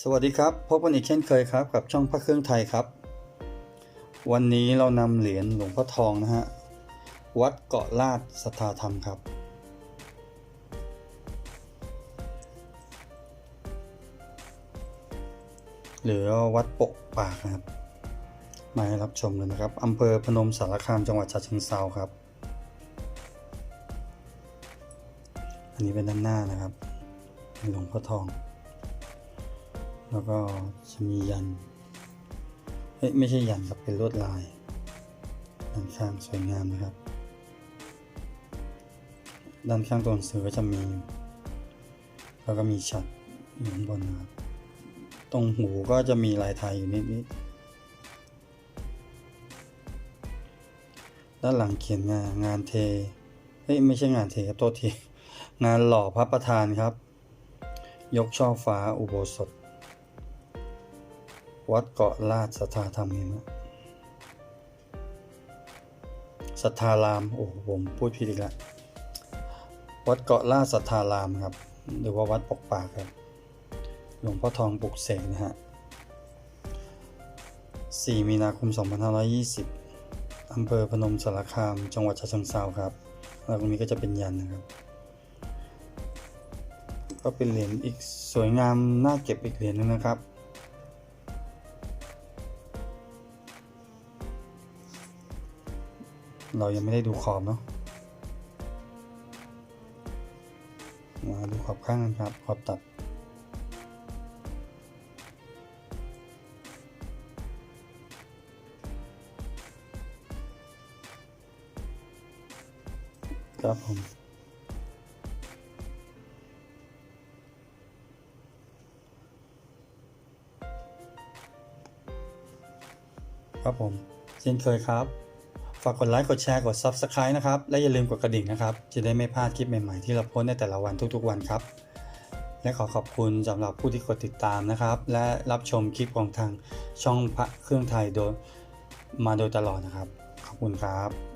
สวัสดีครับ พบกันอีกเช่นเคยครับ กับช่องพระเครื่องไทยครับ วันนี้เรานำเหรียญหลวงพ่อทองนะฮะ วัดเกาะลาดสถาธรรมครับ หรือวัดปกปากนะครับ มาให้รับชมเลยนะครับอำเภอพนมสารคามจังหวัดฉะเชิงเทราครับ อันนี้เป็นด้านหน้านะครับหลวงพ่อทอง แล้วก็จะมียัน เฮ้ยไม่ใช่ยันครับเป็นลวดลายด้านข้างสวยงามนะครับ ด้านข้างตัวหนังสือก็จะมี แล้วก็มีฉัดอยู่ข้างบนนะครับ ตรงหูก็จะมีลายไทยอยู่นิดๆ ด้านหลังเขียนงานงานเท เฮ้ยไม่ใช่งานเทครับโทษที งานหล่อพระประธานครับ ยกช่อฟ้าอุโบสถ วัดเกาะลาดสัทธาธรรมเห็นไหมสัทธาราม โอ้โหผมพูดผิดอีกแล้ววัดเกาะลาดสัทธารามครับ หรือว่าวัดปกปากครับ หลวงพ่อทองปลุกเสกนะฮะ 4 มีนาคม 2520 อำเภอพนมสารคาม จังหวัดฉะเชิงเทราครับ แล้วตรงนี้ก็จะเป็นยันนะครับ ก็เป็นเหรียญอีกสวยงามน่าเก็บอีกเหรียญนึงนะครับ เรายังไม่ได้ดูขอบเนาะมาดูขอบข้างกันครับ ขอบตัด ครับผมครับผมเช่นเคยครับ ฝากกดไลค์ กดแชร์ กด Subscribe นะครับ และอย่าลืมกดกระดิ่งนะครับ จะได้ไม่พลาดคลิปใหม่ๆที่เราโพสในแต่ละวันทุกๆวันครับ และขอขอบคุณสำหรับผู้ที่กดติดตามนะครับ และรับชมคลิปของทางช่องพระเครื่องไทยโดยมาโดยตลอดนะครับ ขอบคุณครับ